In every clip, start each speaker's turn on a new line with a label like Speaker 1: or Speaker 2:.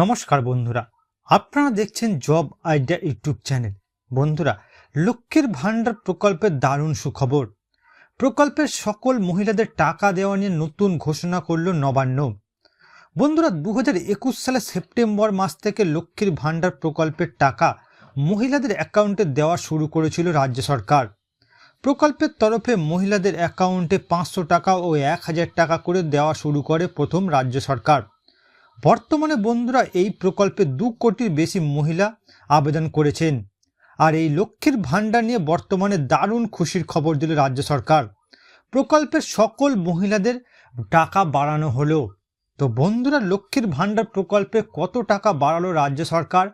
Speaker 1: নমস্কার বন্ধুরা, আপনারা দেখছেন জব আইডিয়া ইউটিউব চ্যানেল। বন্ধুরা, লক্ষ্মীর ভাণ্ডার প্রকল্পের দারুণ সুখবর। প্রকল্পের সকল মহিলাদের টাকা দেওয়া নিয়ে নতুন ঘোষণা করল নবান্ন। বন্ধুরা দু একুশ সালে সেপ্টেম্বর মাস থেকে লক্ষ্মীর ভাণ্ডার প্রকল্পের টাকা মহিলাদের অ্যাকাউন্টে দেওয়া শুরু করেছিল রাজ্য সরকার। প্রকল্পের তরফে মহিলাদের অ্যাকাউন্টে পাঁচশো টাকা ও এক হাজার টাকা করে দেওয়া শুরু করে প্রথম রাজ্য সরকার। বর্তমানে বন্ধুরা এই প্রকল্পে দু কোটির বেশি মহিলা আবেদন করেছেন। আর এই লক্ষ্মীর ভাণ্ডার নিয়ে বর্তমানে দারুণ খুশির খবর দিল রাজ্য সরকার। প্রকল্পের সকল মহিলাদের টাকা বাড়ানো হলো। তো বন্ধুরা, লক্ষ্মীর ভাণ্ডার প্রকল্পে কত টাকা বাড়ালো রাজ্য সরকার?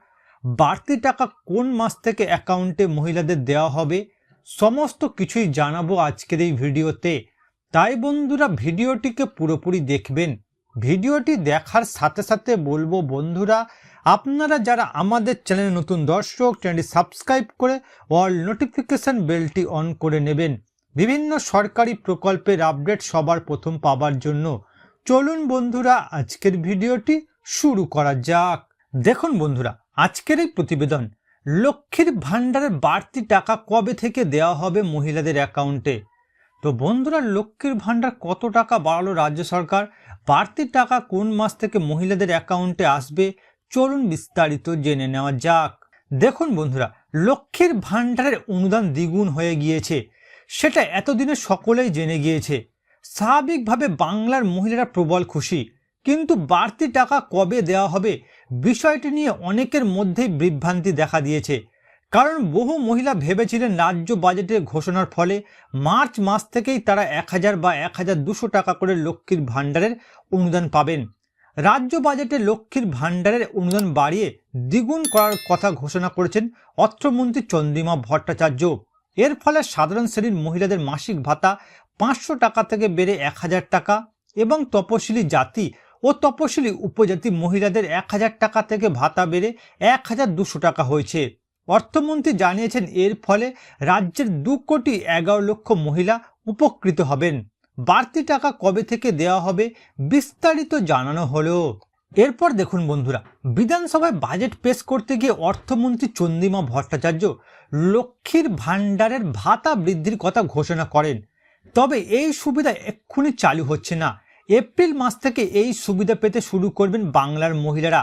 Speaker 1: বাড়তি টাকা কোন মাস থেকে অ্যাকাউন্টে মহিলাদের দেওয়া হবে? সমস্ত কিছুই জানাব আজকের এই ভিডিওতে। তাই বন্ধুরা, ভিডিওটিকে পুরোপুরি দেখবেন। ভিডিওটি দেখার সাথে সাথে বলব বন্ধুরা, আপনারা যারা আমাদের চ্যানেলে নতুন দর্শক, চ্যানেলটি সাবস্ক্রাইব করে অল নোটিফিকেশন বেলটি অন করে নেবেন। বিভিন্ন সরকারি প্রকল্পের আপডেট সবার প্রথম পাবার জন্য। চলুন বন্ধুরা, আজকের ভিডিওটি শুরু করা যাক। দেখুন বন্ধুরা, আজকের এই প্রতিবেদন, লক্ষ্মীর ভাণ্ডারের বাড়তি টাকা কবে থেকে দেওয়া হবে মহিলাদের অ্যাকাউন্টে? তো বন্ধুরা, লক্ষ্মীর ভাণ্ডার কত টাকা বাড়ালো রাজ্য সরকার? বাড়তি টাকা কোন মাস থেকে মহিলাদের অ্যাকাউন্টে আসবে, চলুন বিস্তারিত জেনে নেওয়া যাক। দেখুন বন্ধুরা, লক্ষ্মীর ভাণ্ডারের অনুদান দ্বিগুণ হয়ে গিয়েছে। সেটা এতদিনে সকলেই জেনে গিয়েছে। স্বাভাবিকভাবে বাংলার মহিলারা প্রবল খুশি। কিন্তু বাড়তি টাকা কবে দেওয়া হবে, বিষয়টি নিয়ে অনেকের মধ্যেই বিভ্রান্তি দেখা দিয়েছে। কারণ বহু মহিলা ভেবেছিলেন রাজ্য বাজেটের ঘোষণার ফলে মার্চ মাস থেকেই তারা এক হাজার বা এক হাজার দুশো টাকা করে লক্ষ্মীর ভাণ্ডারের অনুদান পাবেন। রাজ্য বাজেটে লক্ষ্মীর ভাণ্ডারের অনুদান বাড়িয়ে দ্বিগুণ করার কথা ঘোষণা করেছেন অর্থমন্ত্রী চন্দ্রিমা ভট্টাচার্য। এর ফলে সাধারণ শ্রেণির মহিলাদের মাসিক ভাতা পাঁচশো টাকা থেকে বেড়ে এক হাজার টাকা এবং তপশিলি জাতি ও তপশিলি উপজাতি মহিলাদের এক হাজার টাকা থেকে ভাতা বেড়ে এক হাজার দুশো টাকা হয়েছে। অর্থমন্ত্রী জানিয়েছেন এর ফলে রাজ্যের দু কোটি এগারো লক্ষ মহিলা উপকৃত হবেন। বাড়তি টাকা কবে থেকে দেওয়া হবে বিস্তারিত জানানো হলো। এরপর দেখুন বন্ধুরা, বিধানসভায় বাজেট পেশ করতে গিয়ে অর্থমন্ত্রী চন্দ্রিমা ভট্টাচার্য লক্ষ্মীর ভাণ্ডারের ভাতা বৃদ্ধির কথা ঘোষণা করেন। তবে এই সুবিধা এক্ষুনি চালু হচ্ছে না। এপ্রিল মাস থেকে এই সুবিধা পেতে শুরু করবেন বাংলার মহিলারা।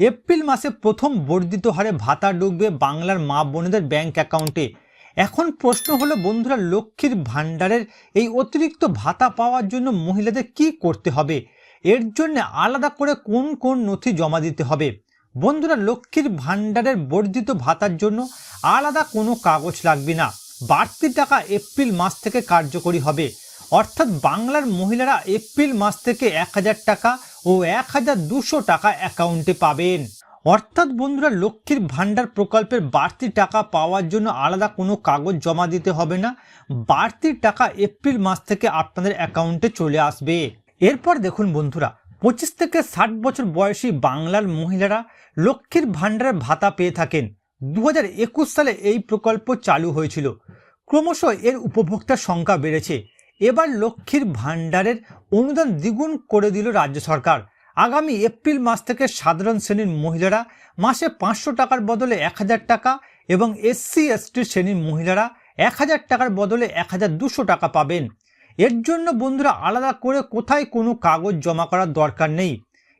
Speaker 1: এপ্রিল মাসে প্রথম বর্ধিত হারে ভাতা ঢুকবে বাংলার মা বোনেদের ব্যাংক অ্যাকাউন্টে। এখন প্রশ্ন হলো, বন্ধুরা, লক্ষ্মীর ভাণ্ডারের এই অতিরিক্ত ভাতা পাওয়ার জন্য মহিলাদের কি করতে হবে? এর জন্য আলাদা করে কোন কোন নথি জমা দিতে হবে? বন্ধুরা, লক্ষ্মীর ভাণ্ডারের বর্ধিত ভাতার জন্য আলাদা কোনো কাগজ লাগবে না। বাড়তি টাকা এপ্রিল মাস থেকে কার্যকরী হবে। অর্থাৎ বাংলার মহিলারা এপ্রিল মাস থেকে এক হাজার টাকা ও এক হাজার দুশো টাকা অ্যাকাউন্টে পাবেন। অর্থাৎ বন্ধুরা, লক্ষ্মীর ভাণ্ডার প্রকল্পের বাড়তি টাকা পাওয়ার জন্য আলাদা কোনো কাগজ জমা দিতে হবে না। বাড়তি টাকা এপ্রিল মাস থেকে আপনাদের অ্যাকাউন্টে চলে আসবে। এরপর দেখুন বন্ধুরা, পঁচিশ থেকে ষাট বছর বয়সী বাংলার মহিলারা লক্ষ্মীর ভাণ্ডারের ভাতা পেয়ে থাকেন। দু হাজার একুশ সালে এই প্রকল্প চালু হয়েছিল। ক্রমশ এর উপভোক্তার সংখ্যা বেড়েছে। এবার লক্ষ্মীর ভাণ্ডারের অনুদান দ্বিগুণ করে দিল রাজ্য সরকার। আগামী এপ্রিল মাস থেকে সাধারণ শ্রেণির মহিলারা মাসে পাঁচশো টাকার বদলে এক হাজার টাকা এবং এসসি এসটি শ্রেণির মহিলারা এক হাজার টাকার বদলে এক হাজার দুশো টাকা পাবেন। এর জন্য বন্ধুরা আলাদা করে কোথায় কোনো কাগজ জমা করার দরকার নেই।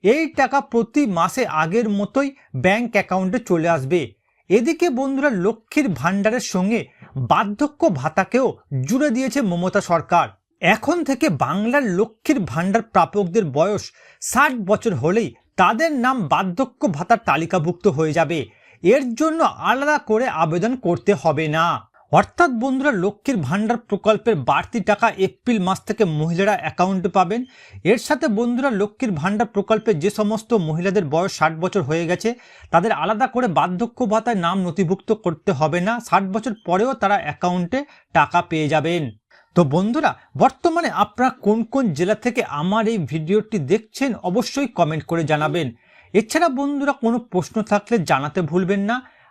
Speaker 1: এই টাকা প্রতি মাসে আগের মতোই ব্যাংক অ্যাকাউন্টে চলে আসবে। এদিকে বন্ধুরা লক্ষ্মীর ভাণ্ডারের সঙ্গে বার্ধক্য ভাতাকেও জুড়ে দিয়েছে মমতা সরকার। এখন থেকে বাংলার লক্ষ্মীর ভাণ্ডার প্রাপকদের বয়স ষাট বছর হলেই তাদের নাম বার্ধক্য ভাতার তালিকাভুক্ত হয়ে যাবে। এর জন্য আলাদা করে আবেদন করতে হবে না। অর্থাৎ বন্ধুরা, লক্ষ্মীর ভাণ্ডার প্রকল্পের বাড়তি টাকা এপ্রিল মাস থেকে মহিলারা অ্যাকাউন্টে পাবেন। এর সাথে বন্ধুরা, লক্ষ্মীর ভাণ্ডার প্রকল্পে যে সমস্ত মহিলাদের বয়স ষাট বছর হয়ে গেছে, তাদের আলাদা করে বার্ধক্য ভাতায় নাম নথিভুক্ত করতে হবে না। ষাট বছর পরেও তারা অ্যাকাউন্টে টাকা পেয়ে যাবেন। তো বন্ধুরা, বর্তমানে আপনারা কোন কোন জেলা থেকে আমার এই ভিডিওটি দেখছেন, অবশ্যই কমেন্ট করে জানাবেন। এছাড়া বন্ধুরা, কোনো প্রশ্ন থাকলে জানাতে ভুলবেন না।